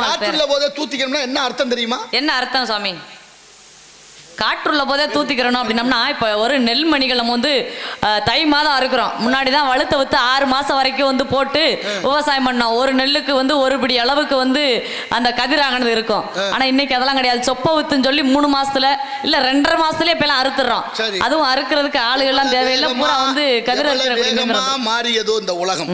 காற்றுள்ள போதே தூத்திக்கணும்னா என்ன அர்த்தம் தெரியுமா? என்ன அர்த்தம் சாமி? காற்றுள்ள போதே தூத்திக்கிறணும் அப்படின்னம்னா இப்போ ஒரு நெல்மணிகள் நம்ம வந்து தை மாதம் அறுக்கிறோம். முன்னாடி தான் வழுத்த வித்து ஆறு மாசம் வரைக்கும் வந்து போட்டு விவசாயம் பண்ணோம். ஒரு நெல்லுக்கு வந்து ஒரு பிடி அளவுக்கு வந்து அந்த கதிராகனது இருக்கும். ஆனா இன்னைக்கு அதெல்லாம் கிடையாது. சொப்ப வித்துன்னு சொல்லி மூணு மாசத்துல இல்ல ரெண்டரை மாசத்துலயே இப்ப எல்லாம் அறுத்துறோம் சரி. அதுவும் அறுக்கிறதுக்கு ஆளுகள்லாம் தேவையில்லை பூரா வந்து கதிர் வேகமா. மாறியதோ இந்த உலகம்.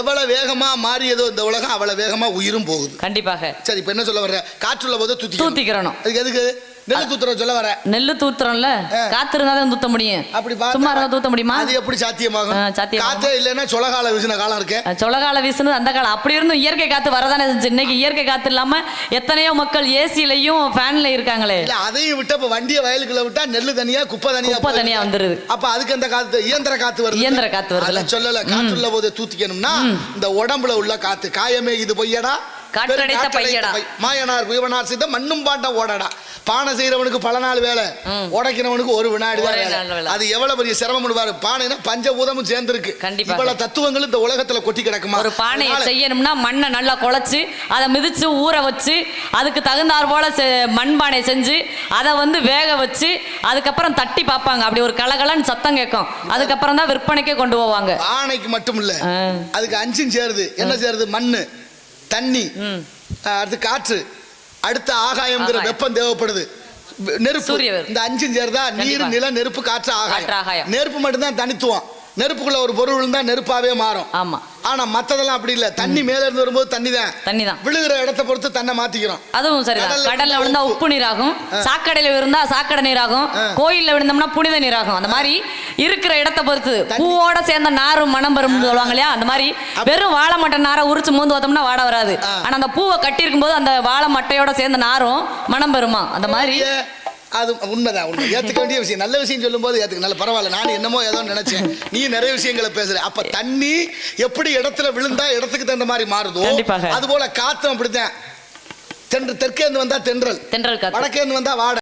எவ்வளவு வேகமா மாறியதோ இந்த உலகம் அவ்வளவு வேகமா உயிரும் போகுது. கண்டிப்பாக. சரி இப்ப என்ன சொல்ல வர்ற? காற்றுள்ள போதே தூத்தி தூத்திக்கிறணும். அதுக்கு எதுக்கு? நெல் தூத்துற சொல்ல வர. நெல்லு தூத்துறோம்ல? காத்து இருந்தா தான் தூத்த முடியும். அப்படி சும்மா இருந்தா தூத்த முடியுமா? அது எப்படி சாத்தியமாகும்? ஆ, சாத்தியமாகும். காத்தே இல்லைன்னா சொலகால வீசின காலம் இருக்கு. சொலகால வீசுனது அந்த காலம். அப்படி இருந்தும் இயற்கை காத்து வரதானே செஞ்சு இன்னைக்கு இயற்கை காத்து இல்லாம எத்தனையோ மக்கள் ஏசிலையும் ஃபேன்ல இருக்காங்களே. இல்ல அதையும் விட்டு இப்ப வண்டியை வயலுக்குள்ள விட்டா நெல்லு தனியா குப்பை தனியா குப்பை. தனியா வந்துருது. அப்ப அதுக்கு அந்த காத்து இயந்திர காத்து வருது? இயந்திர காத்து. அதை சொல்லல. காற்றுள்ள போது தூத்திக்கணும்னா இந்த உடம்புல உள்ள காத்து. காயமே இது பொய்யடா. காற்றடைத்த பையடா. மாயனார் குயவனார் செய்த மண்ணும் பாண்டம் ஓடடா. பானை செய்யறவனுக்கு பல நாள் வேலை. உடைக்கிறவனுக்கு ஒரு வினாடி. அது எவ்வளவு பெரிய சிரமம் பாரு பானைனா பஞ்சபூதமும் சேர்ந்திருக்கு. இவ்வளவு தத்துவங்கள் இந்த உலகத்துல கொட்டி கிடக்குமா? ஒரு பானையை செய்யணும்னா மண்ணை நல்லா குழச்சு அதை மிதிச்சு ஊற வச்சு அதுக்கு தகுந்தாற் போல மண்பானை செஞ்சு அதை வந்து வேக வச்சு அதுக்கப்புறம் தட்டி பார்ப்பாங்க. அப்படி ஒரு கலகலன்னு சத்தம் கேட்கும். அதுக்கப்புறம் தான் விற்பனைக்கே கொண்டு போவாங்க. பானைக்கு மட்டும் இல்ல. அதுக்கு அஞ்சும் சேருது. என்ன சேருது? மண்ணு. தண்ணி அடுத்து காற்று அடுத்த ஆகாயம்ங்கிற ஆகாயம். வெப்பம் தேவைப்படுது. நெருப்பு. இந்த அஞ்சும் சேருதா நீர். நில நெருப்பு காற்று ஆகாயம். நெருப்பு மட்டும்தான் தனித்துவம். நெருப்புக்குள்ள ஒரு பொருள் விழுந்தா நெருப்பாவே மாறும். ஆமா. ஆனா மத்ததெல்லாம் அப்படி இல்ல. தண்ணி மேல இருந்து வரும்போது தண்ணி தான் தண்ணி தான் விழுகிற இடத்தை பொறுத்து தண்ணை மாத்திக்கிறோம். அதுவும் சரிதான். கடல்ல விழுந்தா உப்பு. நீராகும். சாக்கடையில விழுந்தா சாக்கடை நீராகும். கோயில்ல விழுந்தோம்னா புனித நீராகும். அந்த மாதிரி இருக்கிற இடத்தை பொறுத்து. பூவோட சேர்ந்த நாரும் மனம் வரும் சொல்லுவாங்க இல்லையா அந்த மாதிரி வெறும் வாழை மட்டை நாரை உரிச்சு மூந்து பார்த்தோம்னா வாட வராது. ஆனா அந்த பூவை கட்டி இருக்கும்போது அந்த வாழை மட்டையோட சேர்ந்த நாரும் மனம் பெறுமா? அந்த மாதிரி. அது உண்மைதான் உண்மை. ஏத்துக்க வேண்டிய விஷயம். நல்ல விஷயம் சொல்லும்போது ஏத்துக்க நல்ல பரவாயில்ல நான் என்னமோ ஏதோ நினைச்சேன். நீ நிறைய விஷயங்களை பேசுற. அப்ப தண்ணி எப்படி இடத்துல விழுந்தா இடத்துக்கு தகுந்த மாதிரி மாறுதோ. அது போல காத்தும் அப்படித்தான். தென்று தெற்கே இருந்து வந்தா தென்றல். தென்றல் காத்து. வடக்கே இருந்து வந்தா வாடை.